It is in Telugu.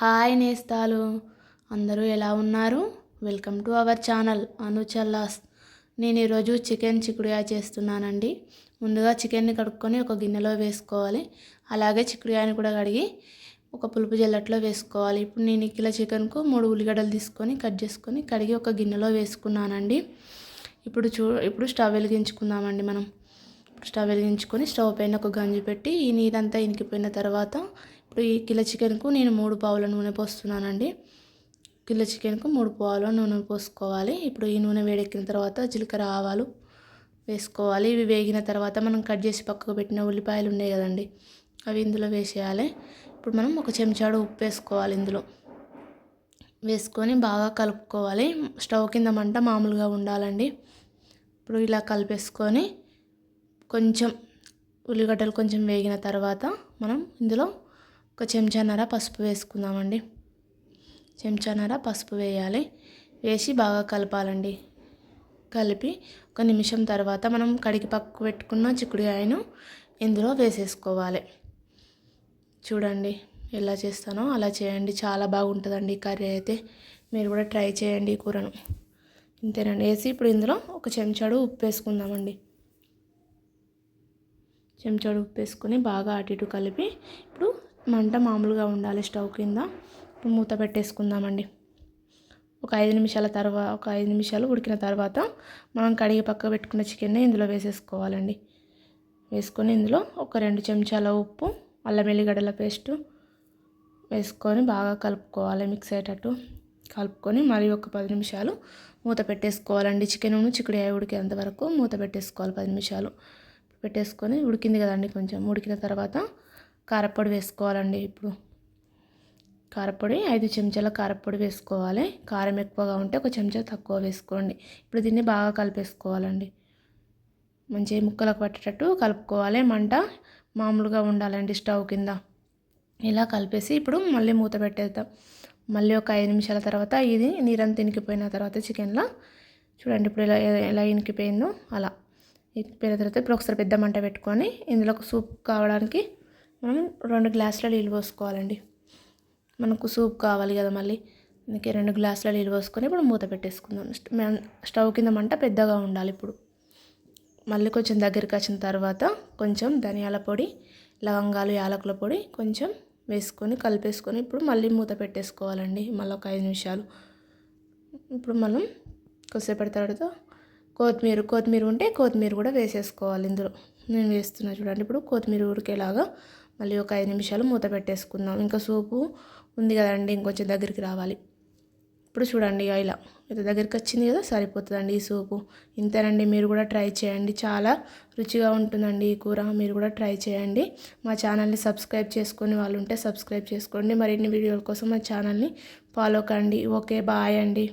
హాయ్ నేస్తాలు. అందరూ ఎలా ఉన్నారు? వెల్కమ్ టు అవర్ ఛానల్ అనుచల్లాస్ నేను ఈరోజు చికెన్ చిక్కుడుకాయ చేస్తున్నానండి. ముందుగా చికెన్ని కడుక్కొని ఒక గిన్నెలో వేసుకోవాలి. అలాగే చిక్కుడుకాయని కూడా కడిగి ఒక పులుపు జల్లట్లో వేసుకోవాలి. ఇప్పుడు నేను ఈ కిలో చికెన్కు మూడు ఉల్లిగడ్డలు తీసుకొని కట్ చేసుకొని కడిగి ఒక గిన్నెలో వేసుకున్నానండి. ఇప్పుడు చూ ఇప్పుడు స్టవ్ వెలిగించుకుందామండి మనం. స్టవ్ వెలిగించుకొని స్టవ్ పైన ఒక గంజి పెట్టి ఈ నీరంతా ఇనికిపోయిన తర్వాత ఇప్పుడు ఈ కిలో చికెన్కు నేను మూడు పావుల నూనె పోస్తున్నానండి. కిలో చికెన్కు మూడు పావుల నూనె పోసుకోవాలి. ఇప్పుడు ఈ నూనె వేడెక్కిన తర్వాత జీలకర్ర ఆవాలు వేసుకోవాలి. ఇవి వేగిన తర్వాత మనం కట్ చేసి పక్కకు పెట్టిన ఉల్లిపాయలు ఉన్నాయి కదండి అవి ఇందులో వేసేయాలి. ఇప్పుడు మనం ఒక చెంచాడు ఉప్పు వేసుకోవాలి ఇందులో. వేసుకొని బాగా కలుపుకోవాలి. స్టవ్ కింద మంట మామూలుగా ఉండాలండి. ఇప్పుడు ఇలా కలిపేసుకొని కొంచెం ఉల్లిగడ్డలు కొంచెం వేగిన తర్వాత మనం ఇందులో ఒక చెంచానర పసుపు వేసుకుందామండి. చెంచానర పసుపు వేయాలి. వేసి బాగా కలపాలండి. కలిపి ఒక నిమిషం తర్వాత మనం కడిగి పక్కకు పెట్టుకున్న చిక్కుడుకాయను ఇందులో వేసేసుకోవాలి. చూడండి ఎలా చేస్తానో అలా చేయండి. చాలా బాగుంటుందండి ఈ కర్రీ అయితే. మీరు కూడా ట్రై చేయండి ఈ కూరను. ఇంతేనండి. వేసి ఇప్పుడు ఇందులో ఒక చెంచాడు ఉప్పు వేసుకుందామండి. చెంచాడు ఉప్పు వేసుకొని బాగా అటు ఇటు కలిపి ఇప్పుడు మంట మామూలుగా ఉండాలి స్టవ్ కింద. ఇప్పుడు మూత పెట్టేసుకుందామండి. ఒక ఐదు నిమిషాల తర్వాత ఒక ఐదు నిమిషాలు ఉడికిన తర్వాత మనం కడిగి పక్క పెట్టుకున్న చికెన్ని ఇందులో వేసేసుకోవాలండి. వేసుకొని ఇందులో ఒక రెండు చెంచాల ఉప్పు అల్లం వెల్లిగడ్డల పేస్టు వేసుకొని బాగా కలుపుకోవాలి మిక్స్ అయ్యేటట్టు. కలుపుకొని మరి ఒక పది నిమిషాలు మూత పెట్టేసుకోవాలండి. చికెన్ చిక్కుడుకాయ ఉడికేంత వరకు మూత పెట్టేసుకోవాలి పది నిమిషాలు. పెట్టేసుకొని ఉడికింది కదండి కొంచెం. ఉడికిన తర్వాత కారపొడి వేసుకోవాలండి ఇప్పుడు. కారపొడి ఐదు చెంచాల కారపొడి వేసుకోవాలి. కారం ఎక్కువగా ఉంటే ఒక చెంచా తక్కువ వేసుకోండి. ఇప్పుడు దీన్ని బాగా కలిపేసుకోవాలండి. మంచిగా ముక్కలకు పట్టేటట్టు కలుపుకోవాలి. మంట మామూలుగా ఉండాలండి స్టవ్ కింద. ఇలా కలిపేసి ఇప్పుడు మళ్ళీ మూత పెట్టేద్దాం. మళ్ళీ ఒక ఐదు నిమిషాల తర్వాత ఇది నీరంతా ఇనికిపోయిన తర్వాత చికెన్లో చూడండి ఇప్పుడు ఇలా ఎలా ఇనికిపోయిందో అలా. ఇనికిపోయిన తర్వాత ఇప్పుడు ఒకసారి పెద్ద మంట పెట్టుకొని ఇందులో ఒక సూప్ కావడానికి మనం రెండు గ్లాసుల నీళ్ళు పోసుకోవాలండి. మనకు సూప్ కావాలి కదా మళ్ళీ. అందుకే రెండు గ్లాసుల నీళ్ళు పోసుకొని ఇప్పుడు మూత పెట్టేసుకుందాం. స్టవ్ కింద మంట పెద్దగా ఉండాలి ఇప్పుడు. మళ్ళీ కొంచెం దగ్గరికి వచ్చిన తర్వాత కొంచెం ధనియాల పొడి లవంగాలు యాలకుల పొడి కొంచెం వేసుకొని కలిపేసుకొని ఇప్పుడు మళ్ళీ మూత పెట్టేసుకోవాలండి. మళ్ళీ ఒక ఐదు నిమిషాలు. ఇప్పుడు మనం కొద్దిసేపటి తర్వాత కొత్తిమీర కొత్తిమీర ఉంటే కొత్తిమీర కూడా వేసేసుకోవాలి ఇందులో. నేను వేస్తున్నా చూడండి. ఇప్పుడు కొత్తిమీర ఉడికేలాగా మళ్ళీ ఒక ఐదు నిమిషాలు మూత పెట్టేసుకుందాం. ఇంకా సూపు ఉంది కదండి ఇంకొంచెం దగ్గరికి రావాలి. ఇప్పుడు చూడండి ఇలా. ఇంత దగ్గరికి వచ్చింది కదా సరిపోతుందండి ఈ సూపు. ఇంతేనండి మీరు కూడా ట్రై చేయండి. చాలా రుచిగా ఉంటుందండి ఈ కూర. మీరు కూడా ట్రై చేయండి. మా ఛానల్ని సబ్స్క్రైబ్ చేసుకుని వాళ్ళు ఉంటే సబ్స్క్రైబ్ చేసుకోండి. మరిన్ని వీడియోల కోసం మా ఛానల్ని ఫాలో కండి. ఓకే బాయ్ అండి.